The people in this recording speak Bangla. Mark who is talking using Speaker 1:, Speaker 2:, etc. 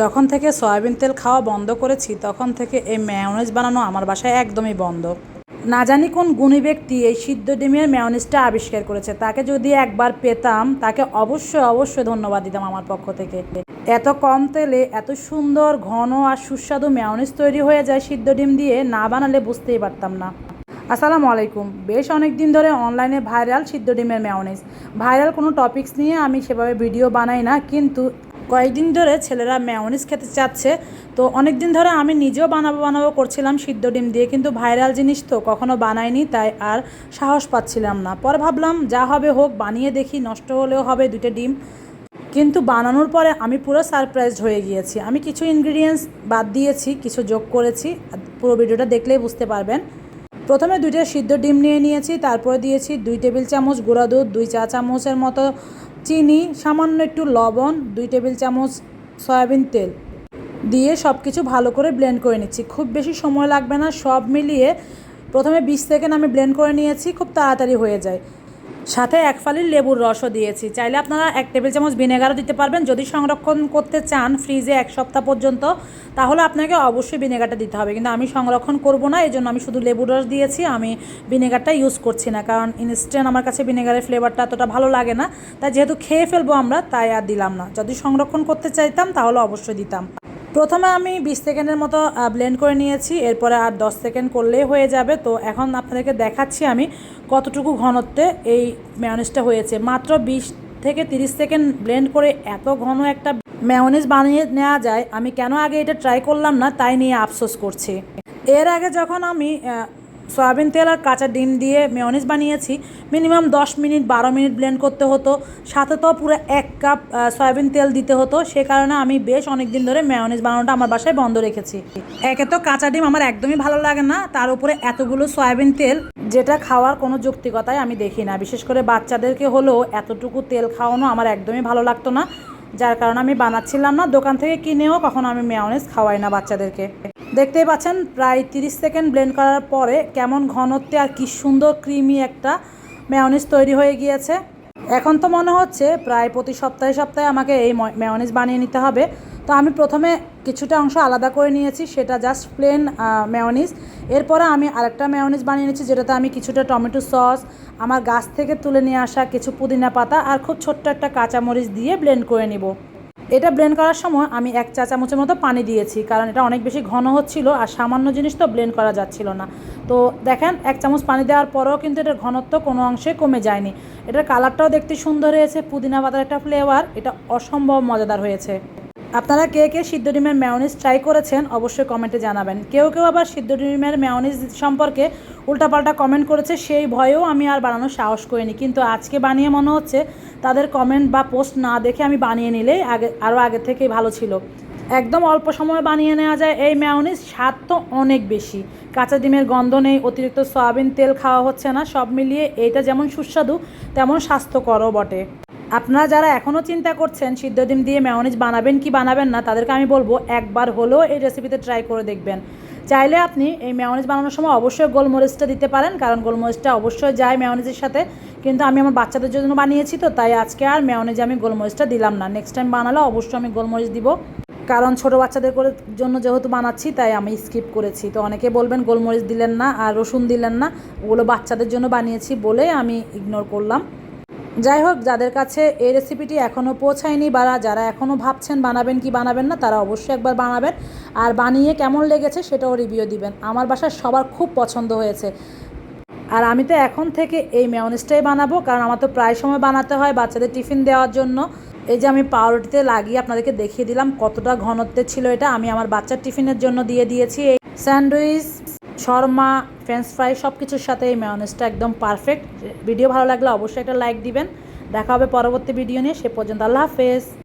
Speaker 1: যখন থেকে সয়াবিন তেল খাওয়া বন্ধ করেছি, তখন থেকে এই ম্যায়োনিজ বানানো আমার বাসায় একদমই বন্ধ। না জানি কোন গুণী ব্যক্তি এই সিদ্ধ ডিমের ম্যায়োনিজটা আবিষ্কার করেছে। তাকে যদি একবার পেতাম, তাকে অবশ্যই অবশ্যই ধন্যবাদ দিতাম আমার পক্ষ থেকে। এত কম তেলে এত সুন্দর, ঘন আর সুস্বাদু ম্যায়োনিজ তৈরি হয়ে যায় সিদ্ধ ডিম দিয়ে, না বানালে বুঝতেই পারতাম না। আসসালামু আলাইকুম। বেশ অনেক দিন ধরে অনলাইনে ভাইরাল সিদ্ধ ডিমের ম্যায়োনিজ ভাইরাল কোনো টপিকস নিয়ে আমি সেভাবে ভিডিও বানাই না, কিন্তু কয়েকদিন ধরে ছেলেরা ম্যায়োনিজ খেতে চাচ্ছে। তো অনেক দিন ধরে আমি নিজেও বানাবো বানাবো করছিলাম সিদ্ধ ডিম দিয়ে, কিন্তু ভাইরাল জিনিস তো কখনো বানাইনি, তাই আর সাহস পাচ্ছিলাম না। পরে ভাবলাম যা হবে হোক, বানিয়ে দেখি, নষ্ট হলেও হবে দুটো ডিম। কিন্তু বানানোর পরে আমি পুরো সারপ্রাইজড হয়ে গিয়েছি। আমি কিছু ইনগ্রিডিয়েন্টস বাদ দিয়েছি, কিছু যোগ করেছি পুরো ভিডিওটা দেখলেই বুঝতে পারবেন। প্রথমে দুইটা সিদ্ধ ডিম নিয়ে নিয়েছি, তারপরে দিয়েছি দুই টেবিল চামচ গুঁড়া দুধ, দুই চা চামচের মতো চিনি, সামান্য একটু লবণ, দুই টেবিল চামচ সয়াবিন তেল দিয়ে সব কিছু ভালো করে ব্লেন্ড করে নিচ্ছি। খুব বেশি সময় লাগবে না, সব মিলিয়ে প্রথমে বিশ সেকেন্ড আমি ব্লেন্ড করে নিয়েছি, খুব তাড়াতাড়ি হয়ে যায়। সাথে এক ফালির লেবুর রসও দিয়েছি। চাইলে আপনারা এক টেবিল চামচ ভিনেগারও দিতে পারবেন। যদি সংরক্ষণ করতে চান ফ্রিজে এক সপ্তাহ পর্যন্ত, তাহলে আপনাকে অবশ্যই ভিনেগারটা দিতে হবে। কিন্তু আমি সংরক্ষণ করব না এই জন্য আমি শুধু লেবুর রস দিয়েছি। আমি ভিনেগারটা ইউজ করছি না, কারণ ইনস্ট্যান্ট আমার কাছে ভিনেগারের ফ্লেভারটা এতটা ভালো লাগে না। তাই যেহেতু খেয়ে ফেলব আমরা, তাই আর দিলাম না। যদি সংরক্ষণ করতে চাইতাম, তাহলে অবশ্যই দিতাম। প্রথমে আমি বিশ সেকেন্ডের মতো ব্লেন্ড করে নিয়েছি, এরপরে আর দশ সেকেন্ড করলেই হয়ে যাবে। তো এখন আপনাদেরকে দেখাচ্ছি আমি কতটুকু ঘনত্বে এই ম্যানেজটা হয়েছে। মাত্র বিশ থেকে তিরিশ সেকেন্ড ব্লেন্ড করে এত ঘন একটা ম্যাওনিস বানিয়ে নেওয়া যায়, আমি কেন আগে এটা ট্রাই করলাম না, তাই নিয়ে আফসোস করছি। এর আগে যখন আমি সয়াবিন তেল আর কাঁচা ডিম দিয়ে মেয়নিজ বানিয়েছি। মিনিমাম দশ মিনিট, বারো মিনিট ব্লেন্ড করতে হতো। সাথে তো পুরো এক কাপ সয়াবিন তেল দিতে হতো। সে কারণে আমি বেশ অনেক দিন ধরে মেয়নিজ বানানোটা আমার বাসায় বন্ধ রেখেছি। একে তো কাঁচা ডিম আমার একদমই ভালো লাগে না। তার উপরে এতগুলো সয়াবিন তেল, যেটা খাওয়ার কোনো যৌক্তিকতাই আমি দেখি না। বিশেষ করে বাচ্চাদেরকে হলেও এতটুকু তেল খাওয়ানো আমার একদমই ভালো লাগতো না। যার কারণে আমি বানাচ্ছিলাম না। দোকান থেকে কিনেও কখনো আমি মেয়নিজ খাওয়াই না বাচ্চাদেরকে। দেখতেই পাচ্ছেন, প্রায় তিরিশ সেকেন্ড ব্লেন্ড করার পরে কেমন ঘনত্বে আর কি সুন্দর ক্রিমি একটা মেয়নিজ তৈরি হয়ে গিয়েছে। এখন তো মনে হচ্ছে প্রায় প্রতি সপ্তাহে সপ্তাহে আমাকে এই মেয়নিজ বানিয়ে নিতে হবে। তো আমি প্রথমে কিছুটা অংশ আলাদা করে নিয়েছি, সেটা জাস্ট প্লেন মেয়নিজ এরপরে আমি আরেকটা মেয়নিজ বানিয়ে নিয়েছি, যেটাতে আমি কিছুটা টমেটো সস, আমার গাছ থেকে তুলে নিয়ে আসা কিছু পুদিনা পাতা আর খুব ছোট্ট একটা কাঁচামরিচ দিয়ে ব্লেন্ড করে নিব। এটা ব্লেন্ড করার সময় আমি এক চা চামচের মতো পানি দিয়েছি, কারণ এটা অনেক বেশি ঘন হচ্ছিল আর সামান্য জিনিস তো ব্লেন্ড করা যাচ্ছিল না। তো দেখেন, এক চামচ পানি দেওয়ার পরেও কিন্তু এটার ঘনত্ব কোনো অংশে কমে যায়নি। এটার কালারটাও দেখতে সুন্দর হয়েছে, পুদিনা পাতার একটা ফ্লেভার এটা অসম্ভব মজাদার হয়েছে। আপনারা কে কে সিদ্ধ ডিমের ম্যাওনিজ ট্রাই করেছেন অবশ্যই কমেন্টে জানাবেন। কেউ কেউ আবার সিদ্ধ ডিমের ম্যাওনিজ সম্পর্কে উল্টাপাল্টা কমেন্ট করেছে, সেই ভয়েও আমি আর বানানোর সাহস করিনি। কিন্তু আজকে বানিয়ে মনে হচ্ছে তাদের কমেন্ট বা পোস্ট না দেখে আমি বানিয়ে নিলেই আগে আরও আগে থেকেই ভালো ছিল। একদম অল্প সময়ে বানিয়ে নেওয়া যায়। এই ম্যাওনিজ স্বাদ তো অনেক বেশি। কাঁচা ডিমের গন্ধ নেই, অতিরিক্ত সয়াবিন তেল খাওয়া হচ্ছে না, সব মিলিয়ে এইটা যেমন সুস্বাদু, তেমন স্বাস্থ্যকরও বটে। আপনারা যারা এখনও চিন্তা করছেন সিদ্ধ ডিম দিয়ে ম্যায়োনিজ বানাবেন কি বানাবেন না, তাদেরকে আমি বলব একবার হলেও এই রেসিপিতে ট্রাই করে দেখবেন। চাইলে আপনি এই ম্যায়োনিজ বানানোর সময় অবশ্যই গোলমরিচটা দিতে পারেন, কারণ গোলমরিচটা অবশ্যই যায় ম্যায়োনিজের সাথে। কিন্তু আমি আমার বাচ্চাদের জন্য বানিয়েছি তো, তাই আজকে আর ম্যায়োনিজে আমি গোলমরিচটা দিলাম না। নেক্সট টাইম বানালে অবশ্যই আমি গোলমরিচ দিব। কারণ ছোটো বাচ্চাদের জন্য যেহেতু বানাচ্ছি, তাই আমি স্কিপ করেছি। তো অনেকে বলবেন গোলমরিচ দিলেন না আর রসুন দিলেন না, ওগুলো বাচ্চাদের জন্য বানিয়েছি বলে আমি ইগনোর করলাম। যাই হোক, যাদের কাছে এই রেসিপিটি এখনও পৌঁছায়নি বা যারা এখনও ভাবছেন বানাবেন কি বানাবেন না, তারা অবশ্যই একবার বানাবেন। আর বানিয়ে কেমন লেগেছে সেটাও রিভিউ দিবেন। আমার বাসায় সবার খুব পছন্দ হয়েছে। আর আমি তো এখন থেকে এই মেয়নিজটাই বানাবো, কারণ আমার তো প্রায় সময় বানাতে হয় বাচ্চাদের টিফিন দেওয়ার জন্য। এই যে আমি পাউরুটিতে লাগিয়ে আপনাদেরকে দেখিয়ে দিলাম কতটা ঘনত্বের ছিল এটা। আমি আমার বাচ্চার টিফিনের জন্য দিয়ে দিয়েছি এই স্যান্ডউইচ। শর্মা ফ্রেঞ্চ ফ্রাই সব কিছুর সাথে এই মেয়নিজটা একদম পারফেক্ট ভিডিও ভালো লাগলে অবশ্যই একটা লাইক দিবেন। দেখা হবে পরবর্তী ভিডিও নিয়ে। সে পর্যন্ত আল্লাহ হাফেজ।